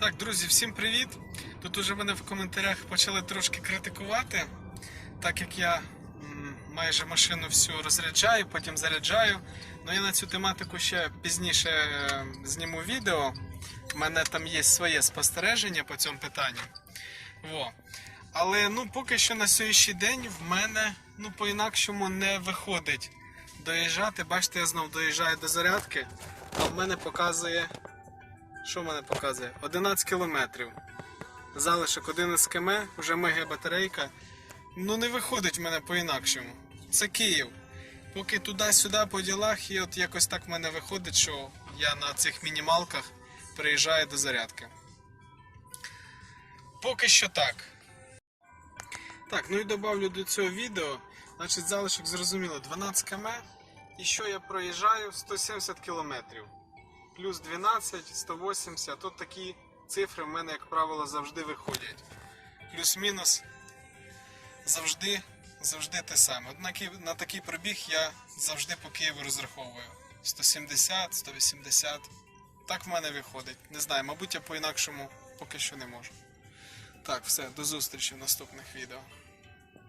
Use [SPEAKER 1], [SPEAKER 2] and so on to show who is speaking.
[SPEAKER 1] Так, друзі, всім привіт! Тут уже мене в коментарях почали трошки критикувати, так як я майже машину всю розряджаю, потім заряджаю. Ну я на цю тематику ще пізніше зніму відео. У мене там є своє спостереження по цьому питанню. Во. Але ну поки що на сьогоднішній день в мене ну по-інакшому не виходить доїжджати. Бачите, я знов доїжджаю до зарядки, а в мене показує. Що в мене показує? 11 кілометрів. Залишок 11 км, вже мега батарейка. Ну не виходить в мене по-інакшому. Це Київ. Поки туди-сюди по ділах, і от якось так в мене виходить, що я на цих мінімалках приїжджаю до зарядки. Поки що так. Так, ну і добавлю до цього відео. Значить, залишок зрозуміло 12 км. І що я проїжджаю? 170 кілометрів плюс 12, 180. Тут такі цифри в мене, як правило, завжди виходять. Плюс-мінус завжди, завжди те саме. От на, ки- на такий пробіг я завжди по Києву розраховую. 170, 180. Так в мене виходить. Не знаю, мабуть, я по-інакшому поки що не можу. Так, все, до зустрічі в наступних відео.